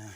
นะ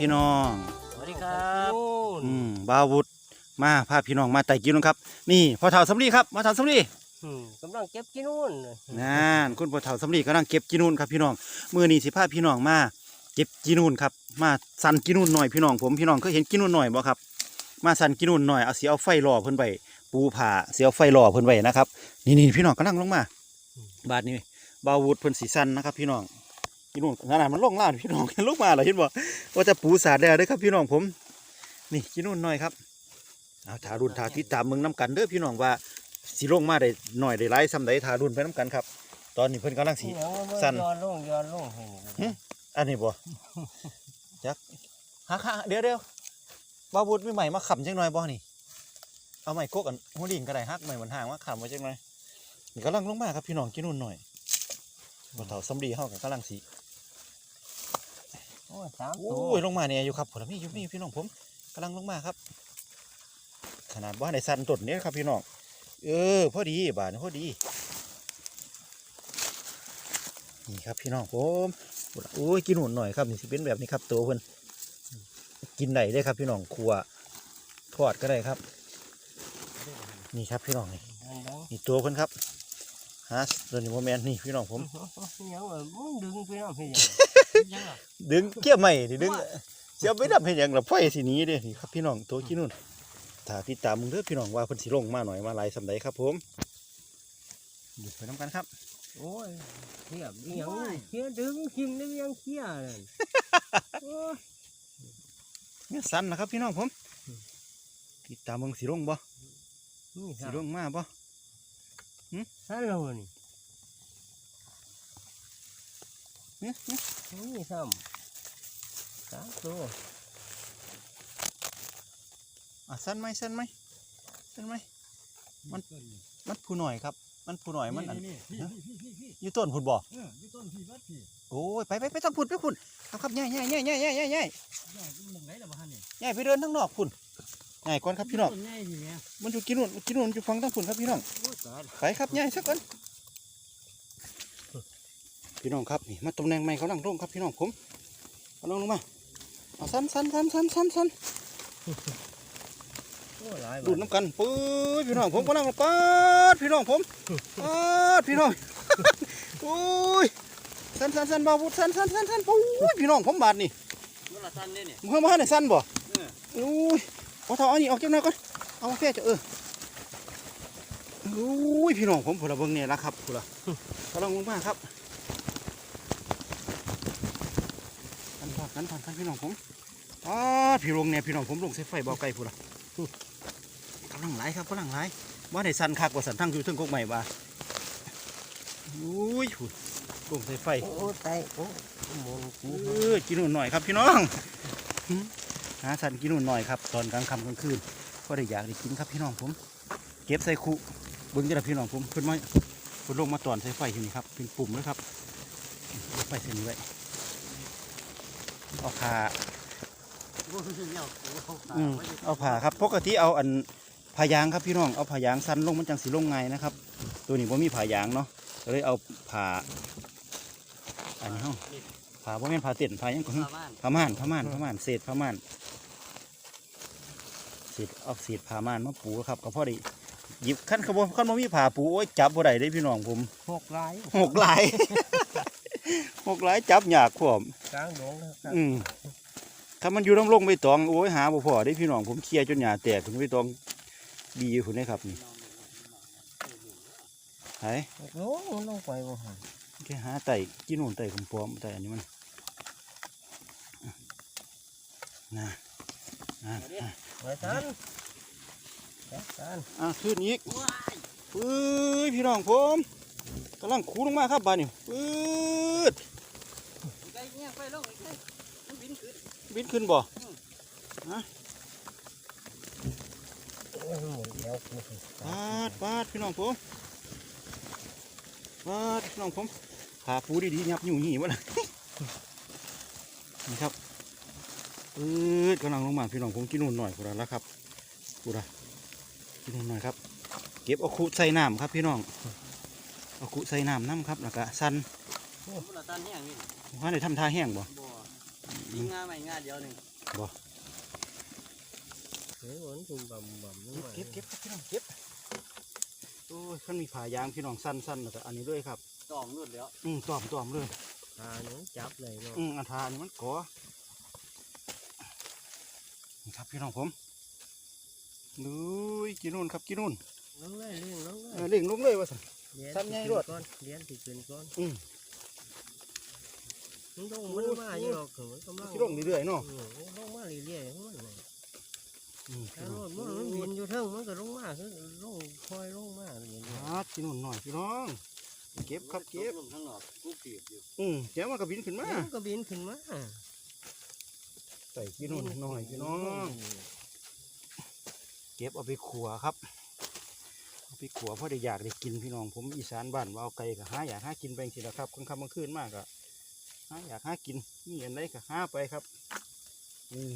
พี่น้องสวัสดีครับอืมบาวุฒมาพาพี่น้องมาไต่กินนะครับ นี่พ่อเฒ่าสำลีครับพ่อเฒ่าสำลีอืมกำลังเก็บกินนู่นนั่นคุณพ่อเฒ่าสำลีกำลังเก็บกินูนครับพี่น้องมือนี้สิพาพี่น้องมา เก็บกินูนครับ มาสั่นกินูนหน่อยพี่น้องผมพี่น้องเคยเห็นกินูนหน่อยบ่ครับ มาสั่นกินูนหน่อยเอาเสียเอาไฟล่อเพิ่นไว้ปูผ่าเสียเอาไฟล่อเพิ่นไว้นะครับ นี่นี่พี่น้องกำลังลงมา บาดนี้บาวุฒเพิ่นสีสั่นนะครับ พี่น้อง กินูนขนาดมันลงล่าพี่น้องลงมาแล้วเห็นบ่ว่าจะปูสาดแล้วเด้อครับพี่น้องผม นี่กินูนหน่อยครับเอาทารุนทาติดตามเมืองน้ำกันเด้อพี่น้องว่าสิลงมาได้หน่อยได้ไล่ซ้ำใดทารุนไปน้ำกันครับ ตอนนี้เพิ่นกำลังสีสั่นย้อนลงย้อนลงให้นี่หึอันนี้บ่จักฮักฮะเดี๋ยวเดี๋ยวบาบุญมีใหม่มาขำจังหน่อยบ่นี่เอาใหม่โกกอันหัวดิ่งก็ได้ฮักใหม่เหมือนห่างมาขำไว้จังหน่อยนี่กำลังลงมาครับพี่น้องกินนู่นหน่อย บ่เฒ่าสำลีเฮากับกำลังสีโอ้ยสามโอ้ตัวยลงมาเนี่ยอยู่ครับผลมีอยู่มีอยู่พี่น้องผมกำลังลงมาครับ ขนาดว่าในสันต้นนี้ครับพี่น้องเออพอดีบาทนี่พอดีนี่ครับพี่น้องผมโอ้ยกินหุ่นหน่อยครับนี่สิเป็นแบบนี้ครับตัวเพิ่นกินได้ได้ครับพี่น้องครัวทอดก็ได้ครับ นี่ครับพี่น้องนี่อันนั้นนี่ตัวเพิ่นครับ ฮะตัวนี้โมแมนนี่พี่น้องผมยังว่ามึงดึงไปน้ำให้ยังยังดึงเกี่ยวใหม่ดิดึงเสียไปดับให้หยังละไฟสีนี้เด้นี่ครับพี่น้องตัวกินนู่นถ้าติดตามมึงเด้อพี่น้องว่าเพิ่นสิลงมาหน่อยมาหลายสำใดครับ ผมหยุดไปน้ำกันครับ โอ้ยเทียบอีหยังเทียดึงหิมได้ยังเทียนั่นโอ้ยเนี่ยสั้นนะครับพี่น้องผมติดตามมึงสิลงบ่นี่สิสั่นลงมาบ่ สั่นแล้วนี่เนี่ยเนี่ยนี่ซ้ำสามตัวอะสั้นไหมสั้นไหมสั้นไหมมันมันผู้หน่อยครับ มันผู้หน่อยมันอันนี่ฮะพี่พี่พี่พี่อยู่ต้นพุ่นบ่เอออยู่ต้นพี่วัดพี่โอ้ยไปไปไปต้องพุ่นไปพุ่นครับครับย่ายย่ายย่ายย่ายย่ายย่ายย่ายย่าหมองไหนล่ะบ้านนี่ย่ายไปเดินทั้งนอกพุ่น ย่ายก่อนครับพี่น้องต้นใหญ่พี่แม่มันอยู่กินนู่นกินนู่นอยู่ฟังทั้งพุ่นครับพี่น้องโอ้ยตายไปครับย่ายสักก่อน พี่น้องครับนี่มาตำแหน่งใหม่เขาลังลงครับพี่น้องผมเอาลงลงมาเอาสั้นสั้นสั้นสั้นสั้นสั้นโอ้ยหลายดูดน้ำกันปื้ดพี่น้องผมกำลังปาดพี่น้องผมปาดพี่น้องโอ้ยสั้นสั้นสั้นบ่าวบุดสั้นสั้นสั้นสั้นปุ้ยพี่น้องผมบาดนี่มันละสั้นเนี่ยนี่มึงมาให้สั้นบ่เออโอ้ยเอาเท่าอันนี้ออกจากหน้าก่อนเอาแค่จะเออโอ้ยพี่น้องผมพลเบิ่งเนี่ยละครับพละกำลังลงมาครับกันพอดกันพอดกันพี่น้องผมอ้าดพี่ลงเนี่ยพี่น้องผมลงใส่ไฟเบาไก่พูละกำลังไหลครับกำลังไหลว่าในสันคักกว่าสันทั้งอยู่เทั้งกกใหม่บ่าโอ้ยพูดลงใส่ไฟโอ้ยตายโอ้ยมองกูเออกินหน่อยครับพี่น้อง หาสันกินหน่อยครับตอนกลางค่ำกลางคืนก็ได้อยากได้กินครับพี่น้องผม เก็บใส่คุเบิ้งจะได้พี่น้องผมเพิ่นมาเพิ่นลงมาตอนใส่ไฟที่นี่ครับเป็นปุ่มเลยครับไฟเส้นนี้ไว้เอาผ่าโอ้ยเนี่ยโอ้ยอืมเอาผ่าครับปกติเอาอันผ่ายางครับพี่น้องเอาผ่ายางสั้นลงมันจังสีลงไงนะครับ ตัวนี้ผมมีผ่ายางเนาะก็เลยเอาผ่าอันนี้เฮาผ่าว่าแม่นผ่าเต็นผ่ายังก็ชาวบ้านผ้าม่านผ้าม่านผ้าม่านเศษผ้าม่าน เศษเอาเศษผ้าม่านมาปูครับก็พอดีหยิบขั้นขบวนขั้นบ่มีผ้าปูโอ้ยจับบ่ได้เด้พี่น้องผมหกหลายหกหลายหกหลายจับยากพร้อมกลางดงนะครับอืมถ้ามันอยู่น้ำลงใบตองโอ้ยหาบ่พอได้พี่น้องผมเคลียร์จนหญ้าแตกถึงใบตองดีอยู่คุณนะครับนี่ไห้โอ้มันลงไปบ่หันแค่หาไต่กินนู่นไต่ผมพร้อมไต่อันนี้มันน่ะน่ะน่ะ ไปตันจัดการอะขึ้นอีกปื้ยพี่น้องผมกำลังคูลงมาครับบานนี่ปื้ดบินขึ้นบินขึ้นบ่โอ้ยหมดแล้วกูปาดปาดพี่น้องผมปาดพี่น้องผมขาปูดีๆยับอยู่หี่วะล่ะนี่ครับ ปื้ดกำลังลงมาพี่น้องผมกินนู่นหน่อยกูละแล้วครับกูละกินนู่นหน่อยครับ เก็บเอาคุใส่น้ำครับพี่น้องเอาคุใส่น้ำน้ำครับแล้วก็สันมันละตันแห้งนี่ว่าได้ทำท่าแห้งบ่บ่ยิงงาใหม่งาเดียวหนึ่งเฮ้ยมันตุ่มบ่ำบ่ำลงมาเก็บเก็บครับพี่น้องเก็บโอ้ยขันมีผ่ายางพี่น้องสั้นสั้นแล้วก็อันนี้ด้วยครับตองรุดแล้วอืมตอมตอมเลยตาหนูจับเลยเนาะอืมอันทานี่มันก่อ นี่ครับพี่น้องผมดูยกินนู่นครับกินนู่นลงเลยเลี้ยงลงเลเออยเล่งลงเลยว่าสันเลี้ยงซ้ำไงที่รวดก่อนเลี้ยงที่ขึ้นก่อนอืมมันต้องมันมาอยู่หรอกคือมันกำลังกินลงเรื่อยๆเนาะอืมมันลงมาเรื่อยๆของมันเลยอืมถ้ารถมันมันบินอยู่เทิงมันก็ลงมาคือลงคอยลงมาอย่างนี้ครับกินนู่นหน่อยพี่น้องเก็บครับเก็บลงข้างนอกกูเปียกอยู่อืมเดี๋ยวมันก็บินขึ้นมามันก็บินขึ้นมา ใส่กินนู่นหน่อยพี่น้องเก็บเอาไปขัวครับเอาไปขัวเพราะได้อยากได้กินพี่น้องผมอีสานบ้านว่าเอาไก่ก็หาอยากหากินไปสิละครับกลางค่ำกลางคืนมากก็หาอยากหากินมีอันใดก็หาไปครับนี่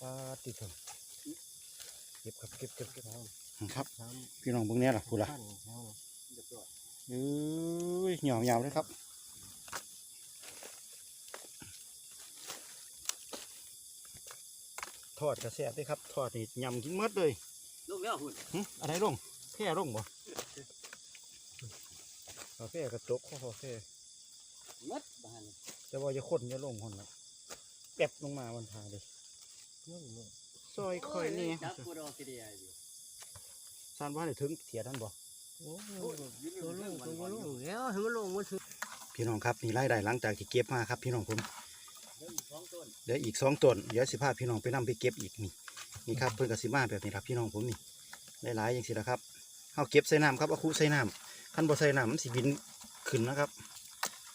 ปลาติดถมเก็บครับเก็บเก็บเก็บครับทพี่น้องเบิ่งแน่ล่ะพูดำละพันเขาเรียบร้อยเอ้ยเหนียาวๆเลยครับ ทอดกระแสบด้วยครับทอดนี่ยำกินหมดเลยลงแล้วหุ่นหึอะไรลงแพร่ลงบ่กาแฟกระจกข้อกาแฟมัดบ้านจะว่าจะคนจะลงคนละแป๊บลงมาวันทาเลยลงเลยซอยคอยนี่จับกูดอกกระเดียอยู่ซานว่าได้ถึงเถียนั่นบ่โอ้โหโอ้ยยืนอยู่ตัวลเรื่องงวันตัววันลอยู่งแล้วให้มันลงมันถึงพี่น้องครับนี่รายได้หลังจากที่เก็บมาครับ พี่น้องผม เรื่องสองต้นเดี๋ยวอีกสองต้นเดี๋ยวสิพาพี่น้องไปนํไปเก็บอีกนี่นี่ครับเพิ่นกสิมาแบบนี้ครับพี่น้องผมนี่หลายๆอย่างสิละครับเฮาเก็บใส่น้ำครับเอาคูใส่น้ำคันบ่ใส่น้ำมันสิบินขึ้นนะครับ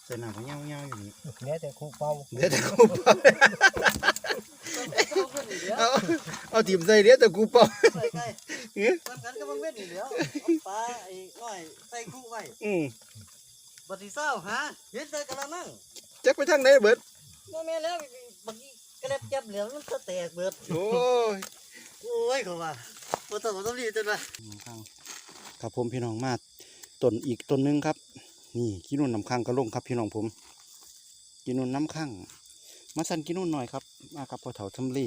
ใส่น้ำก็เงี้ยวๆอยู่นี่เนี้ยแต่ครูเป่าเดี๋ยวแต่กูเป่าเดี๋ยวเอาเอาถิ่มใส่เดี๋ยวแต่กูเป่าใส่ไก่เอ๊ะสำคัญก็บังเว้นนี่เดี๋ยวเอาปลาไอ้น้อยใส่คู่ไว้อืมบัดนี้เศร้าฮะเฮ็ดใส่กระมังจักไปทางไหนเบิด บ่แม่นแล้วบางทีกระเล็บจับเหลืองมันก็แตกเบิดโอ้ยโอ้ยเขาว่าบ่ต้องบ่ต้องรีบจนว่าครับผมพี่น้องมาต้นอีกต้นหนึงครับ นี่กินนุ่นน้ำข้างกระลงครับพี่น้องผมกินนุ่นน้ำข้างมาสั่นกินนุ่นหน่อยครับมากับพ่อเถาทำลี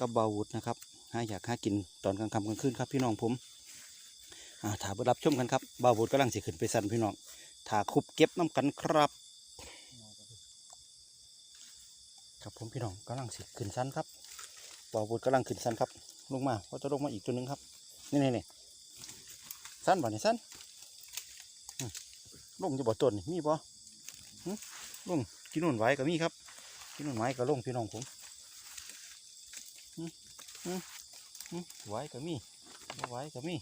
กับบาวุดนะครับหาอยากหากินตอนกลางค่ำกลางคืนครับพี่น้องผมอ่าถ้าไปรับชมกันครับบาวุดกำลังสิขึ้นไปสั่นพี่น้องถ้าคุบเก็บน้ำกันครับ ครับผมพี่น้องกำลังสิขึ้นสั้นครับบาวุดกำลังขึ้นสั้นครับ ลงมาว่าจะลงมาอีกตัวหนึงครับ นี่นี่นี่สั้นบ่เนี่ยสั้นลงจะบ่ต้นนี่มีบ่ลงกินนุ่นไว้ก็มีครับกินนุ่นไหว้ก็ลงพี่น้องผมหึหึหึไว้ก็มีบ่ไว้ก็มี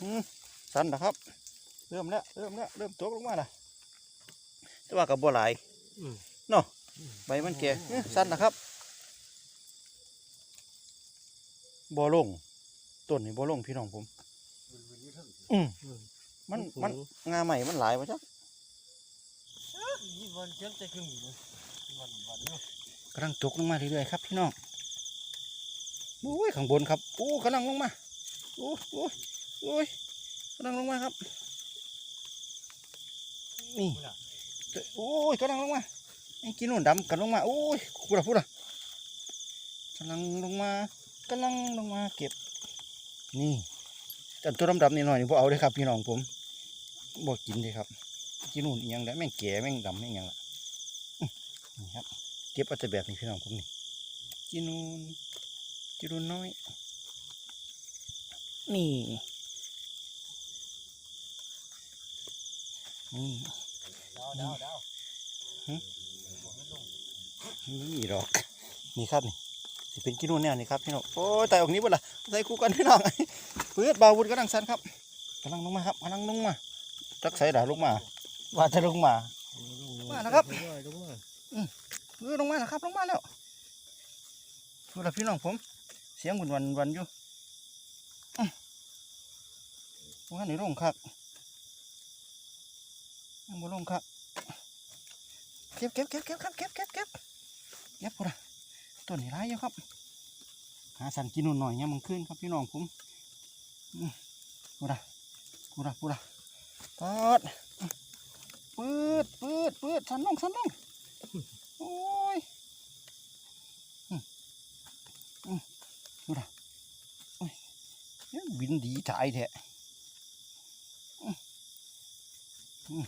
หึสั้นนะครับ เริ่มแล้ว เริ่มแล้ว เริ่มตกลงมาละแต่ว่ากับบัวหล เนาะใบมันแก่เอ้อสั้นนะครับบัวลงต้นนี่บัวลงพี่น้องผม อืมมันมันงาใหม่มันหลายวะจ๊ะนี่วันเจ็บจะขึ้นอยู่วันวันเนาะกำลังตกลงมาเรื่อยๆครับพี่น้องโอ้ยข้างบนครับโอ้กำลังลงมาโอ้โอ้ยโอ้ยกำลังลงมาครับ นี่ โอ้ยกำลังลงมาไอ้กินนู่นดำกันลงมาโอ้ยพูดอะพูดอะกำลังลงมากำลังลงมาเก็บ นี่แต่ตัวดำๆนี่หน่อยนี่พวเอาเลยครับพี่น้องผมบ่กินเลยครับกินนู่นยังได้แม่งแก่แม่งดำแม่งยังละนี่ครับเก็บเอาแต่แบบนี้พี่น้องผมนี่กินนู่นกินนู่นน้อย นี่นี่ ดาวดาวดาวนี่หรอกนี่ครับนี่สิเป็นกินนู่นแนวนี่ครับพี่น้องโอ้ยแต่ออกนี้บ่ล่ะใส่คู่กันพี่น้องเพื่อบาวุธกำลังสันครับกำลังลงมาครับกำลังลงมาจักใส่ดาลงมา ว่าจะลงมามาแล้วครับลงมาเออลงมาแล้วครับลงมาแล้วพูดละพี่น้องผม เสียงวันวันวันอยู่ว่าไหนลงคักยังบ่ลงคัก เก็บเก็บเก็บเก็บครับเก็บเก็บเก็บเก็บพูละต้นนี้ร้ายอยู่ครับ หาสันกินหน่อยเนี่ยมันขึ้นครับพี่น้องผมอื้อพูดละพูดละพูละปอดปืดปืดปืดสันลงสันลงโอ้ยอืมอืมดูนะเอ้ยบินดีถ่ายแท้อืมอืม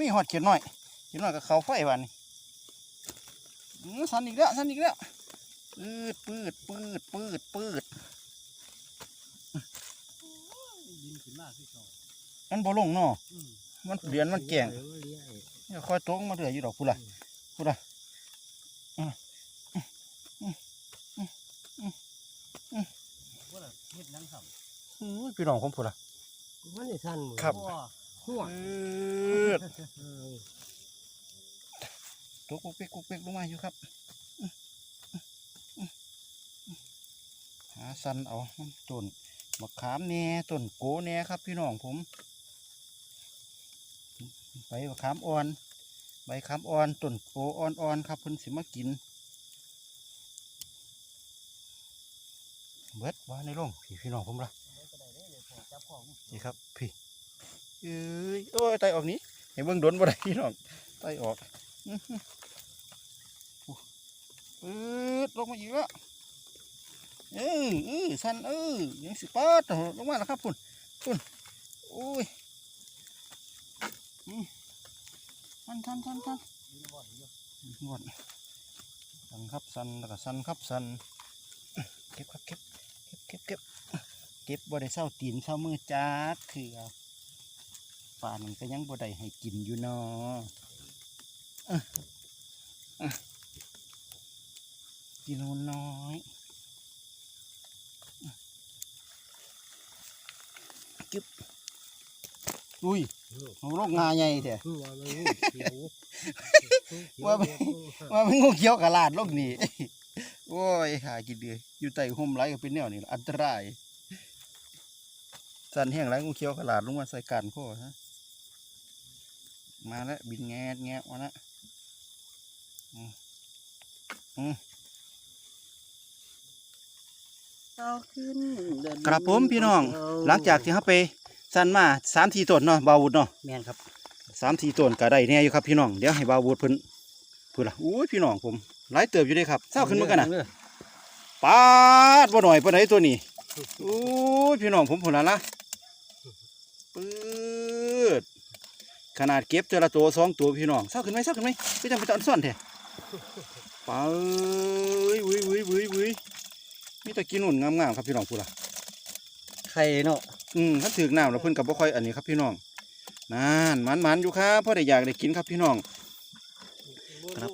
มีหอดเขียนหน่อย เขีนหน่อยกับเขาไฟวันนี้อืมสันอีกแล้วสันอีกแล้วปืดปืดปืดปืดปืดดินขึ้นมาคือเขามันบ่ลงเนาะมันเดือนมันแก่งเดี๋ยวมันเลี้ยงเดี๋ยวคอยตกมาเรื่อยอยู่ดอกพูดละพูดละอืมอืมอืมอืมอืมว่าล่ะเฮ็ดหนังครับอืมพี่น้องผมพูดละมันนี่สั้นหมดครับหัวด ตัวกุกเป๊กกุกเป๊กลงมาอยู่ครับหาสันเอาต้นมะขามแน่ต้นโกแน่ครับ พี่น้องผมใบมะขามอ่อน ใบขามอ่อนต้นโกอ่อนๆครับเพิ่นสิมากิน เบิดว่าในโรงพี่พี่น้องผมละจับของนี่ครับพี่เอ้ยโอ้ยไตออกนี้ให้เบิ่งดนบ่ได้พี่น้องไตออก ปืดลงมาอีกแล้วเออเออสันเออยังสิปาดเอลงมาแล้วครับพุ่นพุ่นโอ้ยอืมมันทันทันทันบอนสันครับสันแล้วก็สันครับสันเก็บครับเก็บเก็บเก็บเก็บเก็บบ่ได้เศร้าตีนเศร้ามือจัดคือป่านมันก็ยังบ่ได้ให้กินอยู่เนาะเอ้อเอ้อ กินนูนน้อยเก็บอุ้ยเอาโรคงาใหญ่แท้คือว่ามันงูเขียวว่าไม่ว่ามันงูเขียวกะลาดโลกนี้โอ้ยหากินเดือยอยู่ใต้ห่มไรก็เป็นแนวนี้ล่ะอันตรายสันแห้งไรงูเขียวกะลาดลงมาใส่กันพ่อฮะมาแล้วบินแงดแงะมาแล้วอืมอืม ครับผมพี่น้อง หลังจากที่เขาไปสันมาสามทีต้นเนาะบาวุดเนาะแม่นครับสามทีต้นก็ได้แน่อยู่ครับพี่น้องเดี๋ยวให้บาวุดเพิ่นเพิ่นล่ะอุ้ยพี่น้องผมหลายเติบอยู่เด้ครับเศร้าขึ้นมากันนะปาดบ่หน่อยปานไหนตัวนี้โอ้ยพี่น้องผมผลละละปืดขนาดเก็บเจอละตัวสองตัวพี่น้องเศร้าขึ้นไหมเศร้าขึ้นไหมพี่จำเป็นตอนซ่อนแท้ ปาเอ้ยวุ้ยวุ้ยวุ้ยวุ้ยมีแต่กินหุ่นงามๆครับพี่น้องพูดละไข่เนาะอืมถ้าถือกน้ำแล้วเพิ่นกับบ่ค่อยอันนี้ครับพี่น้องนั่นมันมันๆอยู่ครับพ่อได้อยากได้กินครับพี่น้อง ครับ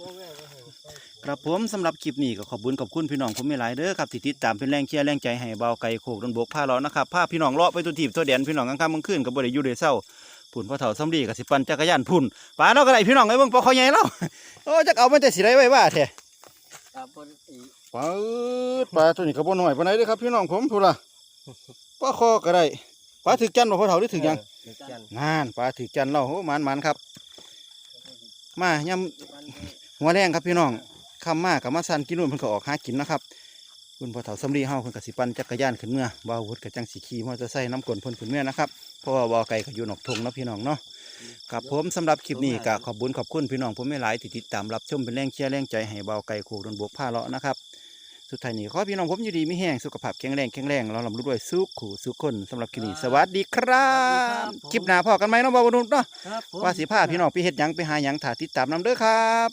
ครับผมสำหรับคลิปนี้ก็ขอบคุญขอบคุณพี่น้องผมไม่หลายเด้อครับที่ติดตามเป็นแรงเชียร์แรงใจให้เบาไก่โขกดนบกผ้าเลาะนะครับผ้าพี่น้องเลาะไปตัวทีบตัวเดียนพี่น้องกลางค่ำกลางคืนกับบริยูเดเศร้า พุ่นพ่อเฒ่าสำลีกับสิปันจักรยานพุ่นป่าเราก็ได้พี่น้องไอ้เบิ่งปอเขาใหญ่แล้วโอ้จักเอามันแต่สิได้ไว้ว่าแท้ครับบ่อีปลาอึดปลาตัวนี้ก็บ่น้อยปานใดเด้อครับพี่น้องผมพุ่นล่ะปลาคอก็ได้ปลาถึกจันบ่พ่อเฒ่าหรือถึกหยังเดี๋ยวกันนานปลาถึกจันเราโอ้หมันมันๆครับ มายำหัวแรงครับพี่น้องคำมากกับมาสันกินนู่นเพิ่นก็ออกหากินนะครับ คุณพ่อเฒ่าสำลีเฮาเพิ่นก็สิปั่นจักรยานขึ้นเมื่อบ่าววุฒกับจังสิขี่มอเตอร์ไซค์น้ำกลนเพิ่นขึ้นเมื่อนะครับเพราะว่าบ่อไก่ก็อยู่นอกทงเนาะพี่น้องเนาะครับผมสำหรับคลิปนี้ก็ขอบคุญขอบคุณพี่น้องผมไม่หลายที่ติดตามรับชมเป็นแรงเชียร์แรงใจให้บ่าวไก่โคกดนบวกผ้าเลาะนะครับสุดท้ายนี้ขอให้พี่น้องผมอยู่ดีมีแห้งสุขภาพแข็งแรงแข็งแรงเราลำรู้ด้วยสุขขู่สุขคนสำหรับคลิปนี้สวัสดีครับคลิปหน้าพอกันไหมเนาะบ่าววุฒเนาะครับผมว่าสิพาพี่น้องไปเฮ็ดหยังไปหาหยังถ่าติดตามนํเด้อครับ